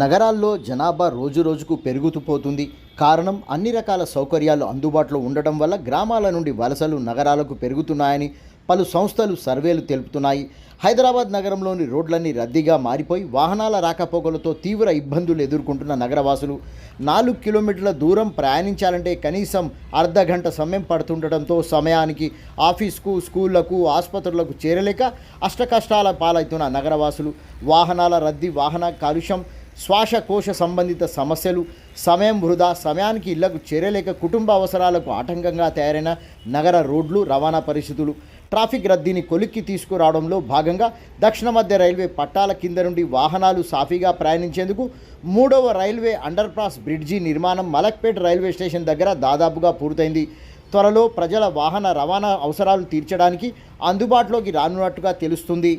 నగరాల్లో జనాభా రోజు రోజుకు పెరుగుతూ పోతుంది. కారణం అన్ని రకాల సౌకర్యాలు అందుబాటులో ఉండటం వల్ల గ్రామాల నుండి వలసలు నగరాలకు పెరుగుతున్నాయని పలు సంస్థలు సర్వేలు తెలుపుతున్నాయి. హైదరాబాద్ నగరంలోని రోడ్లన్నీ రద్దీగా మారిపోయి వాహనాల రాకపోకలతో తీవ్ర ఇబ్బందులు ఎదుర్కొంటున్న నగరవాసులు నాలుగు కిలోమీటర్ల దూరం ప్రయాణించాలంటే కనీసం అర్ధ గంట సమయం పడుతుండటంతో సమయానికి ఆఫీస్కు స్కూళ్ళకు ఆసుపత్రులకు చేరలేక అష్టకష్టాల పాలవుతున్న నగరవాసులు. వాహనాల రద్దీ వాహన కాలుష్యం శ్వాసకోశ సంబంధిత సమస్యలు సమయం వృధా సమయానికి ఇళ్ళకు చేరలేక కుటుంబ అవసరాలకు ఆటంకంగా తయారైన నగర రోడ్లు రవాణా పరిస్థితులు. ట్రాఫిక్ రద్దీని కొలిక్కి తీసుకురావడంలో భాగంగా దక్షిణ మధ్య రైల్వే పట్టాల కింద నుండి వాహనాలు సాఫీగా ప్రయాణించేందుకు మూడవ రైల్వే అండర్పాస్ బ్రిడ్జి నిర్మాణం మలక్పేట్ రైల్వే స్టేషన్ దగ్గర దాదాపుగా పూర్తయింది. త్వరలో ప్రజల వాహన రవాణా అవసరాలు తీర్చడానికి అందుబాటులోకి రానున్నట్టుగా తెలుస్తుంది.